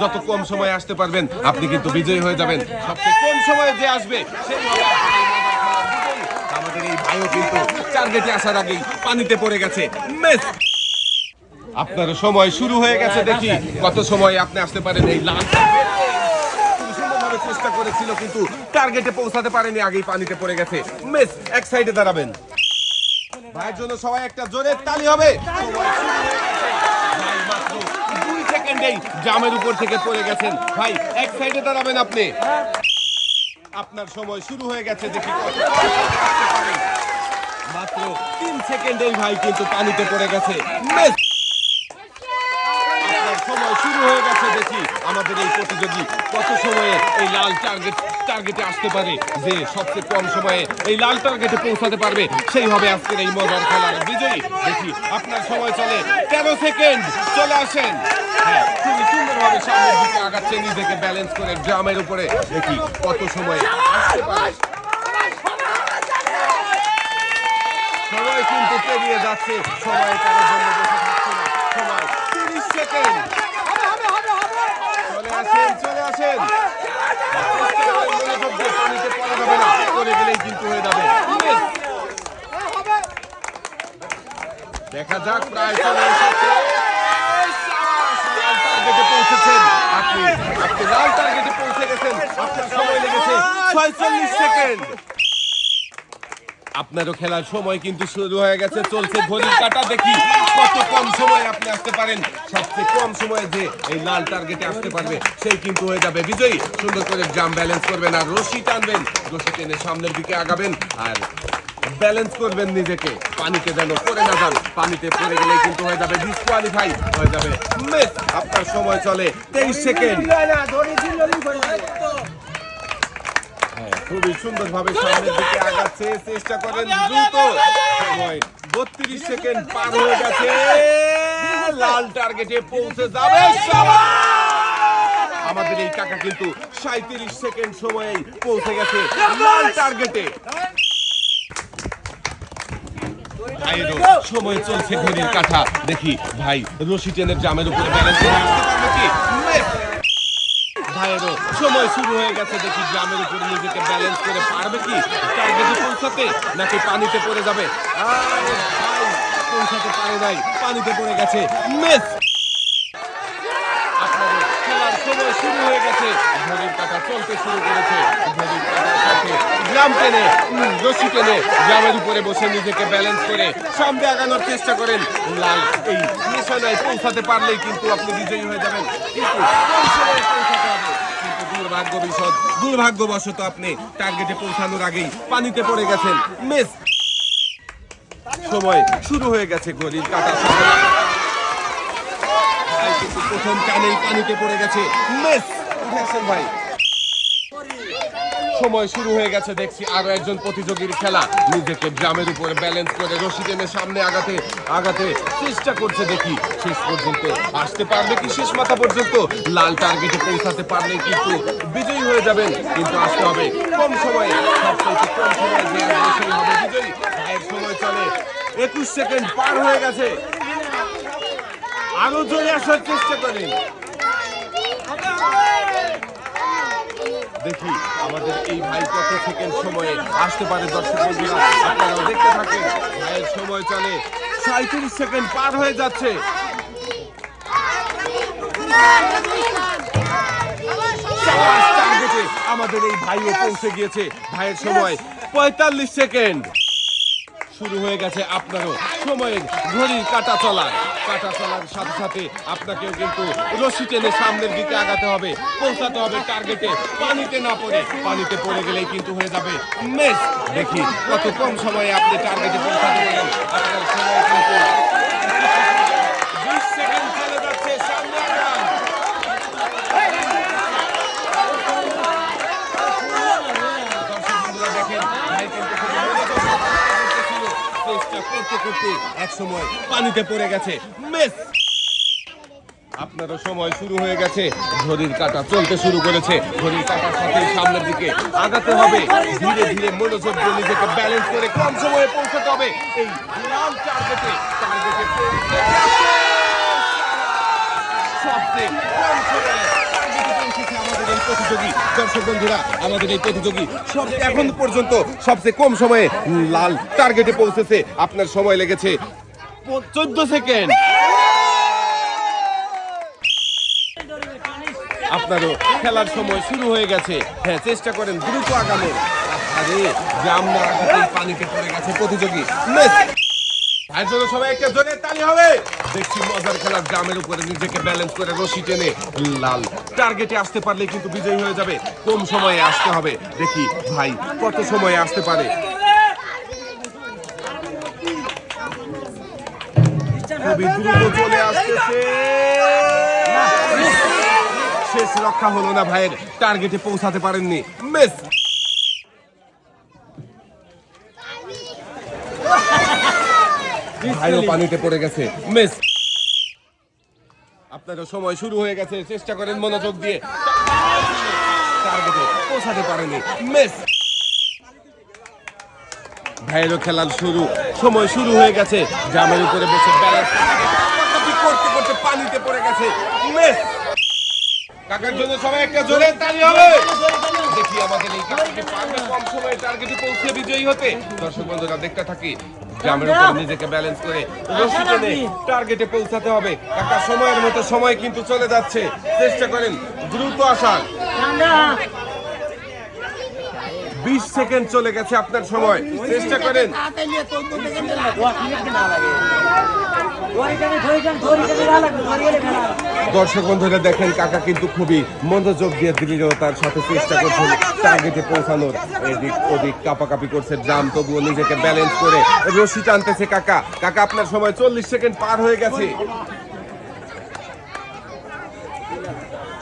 যত কম সময়ে আসতে পারবেন, আপনি কিন্তু বিজয়ী হয়ে যাবেন। সবচেয়ে কম সময়ে যে আসবে আমাদের এই ভাইও কিন্তু টার্গেটে আসার আগেই পানিতে পড়ে গেছে। আপনার সময় শুরু হয়ে গেছে, দেখি কত সময় আপনি আসতে পারেন এই লাল চেষ্টা করেছিল, কিন্তু টার্গেটে পৌঁছাতে পারেনি, আগেই পানিতে পড়ে গেছে। মেস, এক সাইডে দাঁড়াবেন। ভাইয়ের জন্য সবাই একটা জোরে তালি হবে। মাত্র সেকেন্ডেই জামের উপর থেকে পড়ে গেছেন। ভাই, এক সাইডে দাঁড়াবেন আপনি। আপনার সময় শুরু হয়ে গেছে, দেখি মাত্র তিন সেকেন্ডেই ভাই কিন্তু পানিতে পড়ে গেছে। সময় শুরু হয়ে গেছে, দেখি আমাদের এই প্রতিযোগী কত সময়ে এই লাল টার্গেট টার্গেটে আসতে পারে, যে সবচেয়ে কম সময়ে এই লাল টার্গেটে পৌঁছাতে পারবে, সেই হবে আজকের এই মজার খেলার বিজয়ী। দেখি আপনার সময় চলে। তেরো সেকেন্ড, চলে আসেন। খুবই সুন্দরভাবে সামনের দিকে আগাচ্ছে নিজেকে ব্যালেন্স করে ড্রামের উপরে। দেখি কত সময়ে আসতে পারে। সময় কিন্তু পেরিয়ে যাচ্ছে। সময় কারোর জন্য বসে থাকছে না। সময় তিরিশ সেকেন্ড। চলে আসেন চলে আসেন। চেষ্টা করেন মনোযোগ দিয়ে, পানিতে পড়া যাবে না। পড়ে গেলেই কিন্তু হয়ে যাবে। দেখা যাক প্রায় চলে এসেছে। পৌঁছেছেন আপনি আপনি লাল টার্গেটে পৌঁছে গেছেন। আপনার সময় লেগেছে ছয়চল্লিশ সেকেন্ড। আপনারও খেলার সময় কিন্তু শুরু হয়ে গেছে চলছে ঘড়ির কাটা। দেখি কত কম সময়ে আপনি আসতে পারেন। সবচেয়ে কম সময়ে যে এই লাল টার্গেটে আসতে পারবে সেই কিন্তু হয়ে যাবে বিজয়ী। সুন্দর করে জাম ব্যালেন্স করবেন আর রশি টানবেন। রশি টেনে সামনের দিকে আগাবেন। আর ব্যালেন্স করবেন নিজেকে। পানিতে যেন পড়ে না যান। পানিতে পড়ে গেলে কিন্তু হয়ে যাবে ডিসকোয়ালিফাই হয়ে যাবে মিস আপনার সময় চলে। তেইশ সেকেন্ড হ্যাঁ, খুবই সামনের দিকে আগাচ্ছে। চেষ্টা করেন দ্রুত। সময় বত্রিশ সেকেন্ড পার হয়ে গেছে। লাল টার্গেটে পৌঁছে যাবে সাবাস! আমাদের এই কাকা কিন্তু সাঁত্রিশ সেকেন্ড সময়েই পৌঁছে গেছে। লাল টার্গেটে সময় চলছে ঘড়ির কাঠা দেখি, ভাই, রশি টেনের জামের উপরে সময় শুরু হয়ে গেছে, দেখি গ্রামের নিজেকে ব্যালেন্স করে পারবে কি? টার্গেটে পৌঁছাতে নাকি পানিতে পড়ে যাবে? পৌঁছাতে পারে নাই, পানিতে পড়ে গেছে। খেলার সময় শুরু হয়ে গেছে। ঘড়ির কাটা চলতে শুরু করেছে। গ্রাম টেনে রশি টেনে গ্রামের উপরে বসে নিজেকে ব্যালেন্স করে সামনে আগানোর চেষ্টা করেন। লাল এই নিশানায় পৌঁছাতে পারলেই কিন্তু আপনি বিজয়ী হয়ে যাবেন। কিন্তু দুর্ভাগ্য বিষয় দুর্ভাগ্যবশত আপনি টার্গেটে পৌঁছানোর আগেই পানিতে পড়ে গেছেন। মিস সময় শুরু হয়ে গেছে ঘড়ির সাথে ভাই প্রথম টানেই পানিতে পড়ে গেছে। ভাই। সময় শুরু হয়ে গেছে, দেখছি আরও একজন প্রতিযোগীর খেলা। নিজেকে ড্রামের উপরে ব্যালেন্স করে রশি টেনে সামনে আগাতে আগাতে চেষ্টা করছে দেখি। শেষ পর্যন্ত আসতে পারবে কি শেষ মাথা পর্যন্ত? লাল টার্গেটে পৌঁছাতে পারলে কিন্তু বিজয়ী হয়ে যাবেন। কিন্তু আসতে হবে কম সময়ে। কম সময়ে বিজয়ী। সময় চলে। একুশ সেকেন্ড পার হয়ে গেছে। আরও জোরে আসার চেষ্টা করেন। দেখি আমাদের এই ভাই কত সেকেন্ড সময়ে আসতে পারে দর্শক বন্ধুরা। আপনারাও দেখতে থাকেন, ভাইয়ের সময় চলে। সাঁত্রিশ সেকেন্ড পার হয়ে যাচ্ছে। আমাদের এই ভাইও পৌঁছে গিয়েছে। ভাইয়ের সময় পঁয়তাল্লিশ সেকেন্ড। শুরু হয়ে গেছে আপনারও সময়ের ঘড়ির কাটা চলা। কাটা চলার সাথে সাথে আপনাকেও কিন্তু রশি টেনে সামনের দিকে আগাতে হবে, পৌঁছাতে হবে টার্গেটে পানিতে না পড়ে, পানিতে পড়ে গেলেই কিন্তু হয়ে যাবে মেস দেখি কত কম সময়ে আপনি টার্গেটে পৌঁছাতে পারেন। আপনার সময় কিন্তু বিশ সেকেন্ড চলে যাচ্ছে সামনে আগান দর্শক বন্ধুরা দেখেন ভাই কিন্তু খুব মনোযোগ সহকারে করতেছিল। চেষ্টা করতে করতে এক সময় পানিতে পড়ে গেছে। মিস! আপনারও সময় শুরু হয়ে গেছে। ঘড়ির কাটা চলতে শুরু করেছে। ঘড়ির কাটার সাথে সামনের দিকে আগাতে হবে। ধীরে ধীরে মনোযোগ দিয়ে নিজেকে ব্যালেন্স করে কম সময়ে পৌঁছাতে হবে। এই লাল টার্গেটে টার্গেটে সবচেয়ে কম সময়ে টার্গেটে পৌঁছেছে আমাদের এই প্রতিযোগী দর্শক বন্ধুরা আমাদের এই প্রতিযোগী, সব এখন পর্যন্ত সবচেয়ে কম সময়ে লাল টার্গেটে পৌঁছেছে। আপনার সময় লেগেছে চোদ্দ সেকেন্ড আপনারও খেলার সময় শুরু হয়ে গেছে। হ্যাঁ চেষ্টা করেন দ্রুত আগানোর আরে, গ্রাম পানিতে পড়ে গেছে প্রতিযোগী। সবাই একটা জোরে তালি হবে। দেখছি মজার খেলা গ্রামের উপরে নিজেকে ব্যালেন্স করে রশি টেনে লাল। টার্গেটে আসতে পারলে কিন্তু বিজয়ী হয়ে যাবে। কম সময়ে আসতে হবে? দেখি, ভাই, কত সময়ে আসতে পারে? দ্রুত শেষ রক্ষা হলো না ভাইয়ের। টার্গেটে পৌঁছাতে পারেননি। ভাইও পানিতে পড়ে গেছে। মিস আপনারও সময় শুরু হয়ে গেছে চেষ্টা করেন মনোযোগ দিয়ে। টার্গেটে পৌঁছাতে পারেনি। মিস ভাইয়েরও খেলার শুরু সময় শুরু হয়ে গেছে। জামের উপরে বসে ব্যালেন্স করতে করতে পানিতে পড়ে গেছে। মিস কাকার জন্য সবাই একটা জোরে তালি হবে। দেখি আমাদের এই কাকাকে পারবে কম সময়ে টার্গেটে পৌঁছে বিজয়ী হতে। দর্শক বন্ধুরা দেখতে থাকি। গ্রামের উপর নিজেকে ব্যালেন্স করে রশি টেনে টার্গেটে পৌঁছাতে হবে। একটা সময়ের মতো সময় কিন্তু চলে যাচ্ছে। চেষ্টা করেন দ্রুত আসার। বিশ সেকেন্ড চলে গেছে আপনার সময়। চেষ্টা করেন। দর্শক বন্ধুরা, দেখেন কাকা কিন্তু খুবই মনোযোগ দিয়ে দৃঢ়তার সাথে চেষ্টা করছেন টার্গেটে পৌঁছানোর। এদিক ওদিক কাপাকাপি করছে ড্রাম, তবুও নিজেকে ব্যালেন্স করে রশি টানতেছে কাকা। কাকা, আপনার সময় চল্লিশ সেকেন্ড পার হয়ে গেছে।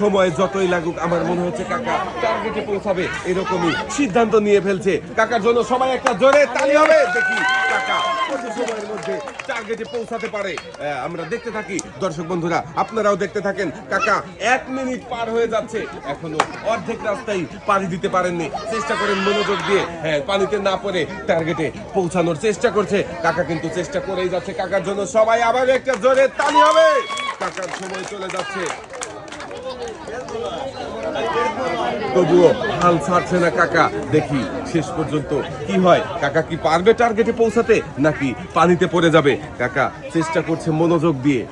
সময় যতই লাগুক, আমার মনে হচ্ছে কাকা টার্গেটে পৌঁছাবে, এরকমই সিদ্ধান্ত নিয়ে ফেলছে। কাকার জন্য সবাই একটা জোরে তালি হবে। দেখি কাকা টার্গেটে পৌঁছাতে পারে। আমরা দেখতে থাকি। দর্শক বন্ধুরা, আপনারাও দেখতে থাকেন। কাকা, এক মিনিট পার হয়ে যাচ্ছে। এখনও অর্ধেক রাস্তায় দিতে পারেননি। চেষ্টা মনোযোগ দিয়ে হ্যাঁ পানিতে না টার্গেটে পৌঁছানোর চেষ্টা করছে। কাকা কিন্তু চেষ্টা করেই যাচ্ছে। কাকার জন্য সবাই আবার একটা জোরে তালি হবে। কাকার সময় চলে যাচ্ছে। তবুও হাল ছাড়ছে না কাকা? দেখি শেষ পর্যন্ত কি হয়। কাকা কি পারবে টার্গেটে পৌঁছাতে, নাকি পানিতে পড়ে যাবে? কাকা চেষ্টা করছে মনোযোগ দিয়ে।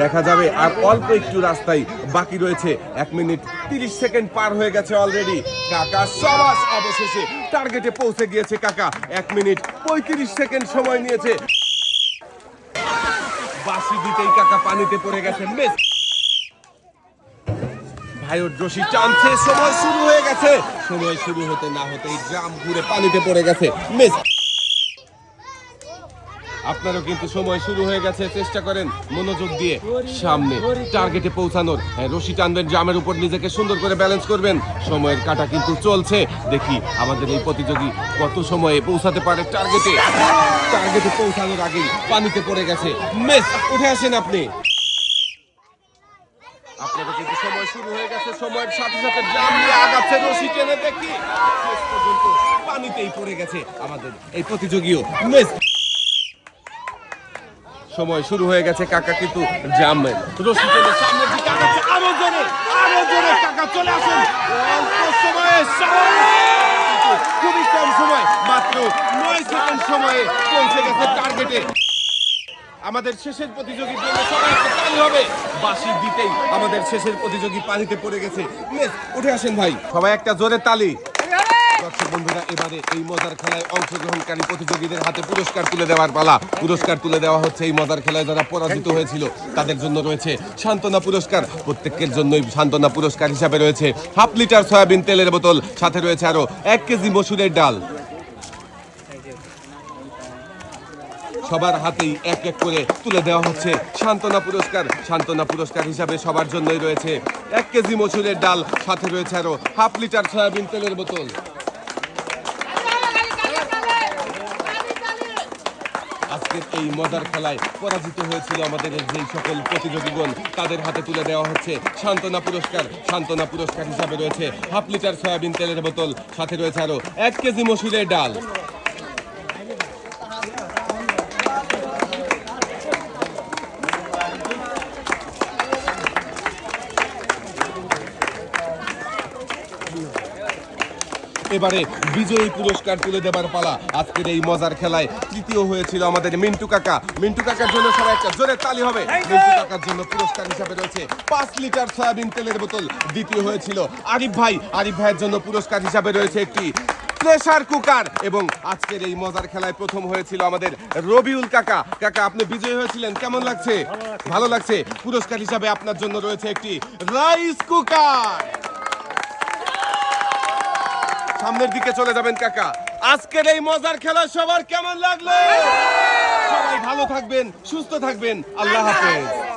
দেখা যাবে আর অল্প একটু রাস্তায় বাকি রয়েছে। এক মিনিট তিরিশ সেকেন্ড পার হয়ে গেছে অলরেডি কাকা সবাস অবশেষে টার্গেটে পৌঁছে গিয়েছে কাকা। এক মিনিট পঁয়ত্রিশ সেকেন্ড সময় নিয়েছে। বাসি দিতেই কাকা পানিতে পড়ে গেছে। মিস রশি টানছে। সময় শুরু হয়ে গেছে। সময় শুরু হতে না হতেই ড্রাম ঘুরে পানিতে পড়ে গেছে। মিস আপনারও কিন্তু সময় শুরু হয়ে গেছে। চেষ্টা করেন মনোযোগ দিয়ে সামনে টার্গেটে পৌঁছানোর। হ্যাঁ, রশি টানবেন ড্রামের উপর নিজেকে সুন্দর করে ব্যালেন্স করবেন। সময়ের কাটা কিন্তু চলছে। দেখি আমাদের এই প্রতিযোগী কত সময়ে পৌঁছাতে পারে টার্গেটে। টার্গেটে পৌঁছানোর আগেই পানিতে পড়ে গেছে। মিস উঠে আসেন আপনি। সময় শুরু হয়ে গেছে সময়ের সাথে সাথে ড্রাম নিয়ে আগাচ্ছে রশি টেনে দেখি। শেষ পর্যন্ত পানিতেই পড়ে গেছে আমাদের এই প্রতিযোগীও। সময় শুরু হয়ে গেছে কাকা কিন্তু জামেন রশি টেনে সামনের দিকে আগাচ্ছে, আরও জোরে আরও জোরে কাকা চলে আসুন। অল্প সময়ে সামনে। খুবই কম সময়, মাত্র নয় সেকেন্ড সময়ে পৌঁছে গেছে টার্গেটে আমাদের শেষের সবাই তালি হবে। বাঁশি দিতেই আমাদের শেষের প্রতিযোগী পানিতে পড়ে গেছে। উঠে আসেন ভাই। সবাই একটা জোরে তালি। দর্শক বন্ধুরা এবারে এই মজার খেলায় অংশগ্রহণকারী প্রতিযোগীদের হাতে পুরস্কার তুলে দেওয়ার পালা। পুরস্কার তুলে দেওয়া হচ্ছে এই মজার খেলায় যারা পরাজিত হয়েছিল তাদের জন্য রয়েছে সান্ত্বনা পুরস্কার। প্রত্যেকের জন্যই সান্ত্বনা পুরস্কার হিসাবে রয়েছে হাফ লিটার সয়াবিন তেলের বোতল। সাথে রয়েছে আরও এক কেজি মসুরের ডাল। সবার হাতেই এক এক করে তুলে দেওয়া হচ্ছে। সান্ত্বনা পুরস্কার সান্ত্বনা পুরস্কার হিসাবে সবার জন্যই রয়েছে। এক কেজি মসুরের ডাল, সাথে রয়েছে আরও হাফ লিটার সয়াবিন তেলের বোতল। আজকের এই মজার খেলায় পরাজিত হয়েছিল আমাদের যেই সকল প্রতিযোগীগণ। তাদের হাতে তুলে দেওয়া হচ্ছে সান্ত্বনা পুরস্কার। সান্ত্বনা পুরস্কার হিসাবে রয়েছে হাফ লিটার সয়াবিন তেলের বোতল, সাথে রয়েছে আরও এক কেজি মসুরের ডাল। এবারে বিজয়ী পুরস্কার তুলে দেবার পালা। আজকের এই মজার খেলায় তৃতীয় হয়েছিল আমাদের মিন্টু কাকা। মিন্টু কাকার জন্য সবাই একটা জোরে তালি হবে। মিন্টু কাকার জন্য পুরস্কার হিসাবে রয়েছে পাঁচ লিটার সয়াবিন তেলের বোতল। দ্বিতীয় হয়েছিল আরিফ ভাই। আরিফ ভাইয়ের জন্য পুরস্কার হিসাবে রয়েছে একটি প্রেসার কুকার এবং আজকের এই মজার খেলায় প্রথম হয়েছিল আমাদের রবিউল কাকা। কাকা আপনি বিজয়ী হয়েছিলেন। কেমন লাগছে। ভালো লাগছে। পুরস্কার হিসাবে আপনার জন্য রয়েছে একটি রাইস কুকার। সামনের দিকে চলে যাবেন, কাকা। আজকের এই মজার খেলা সবার কেমন লাগল? সবাই ভালো থাকবেন, সুস্থ থাকবেন। আল্লাহ হাফেজ।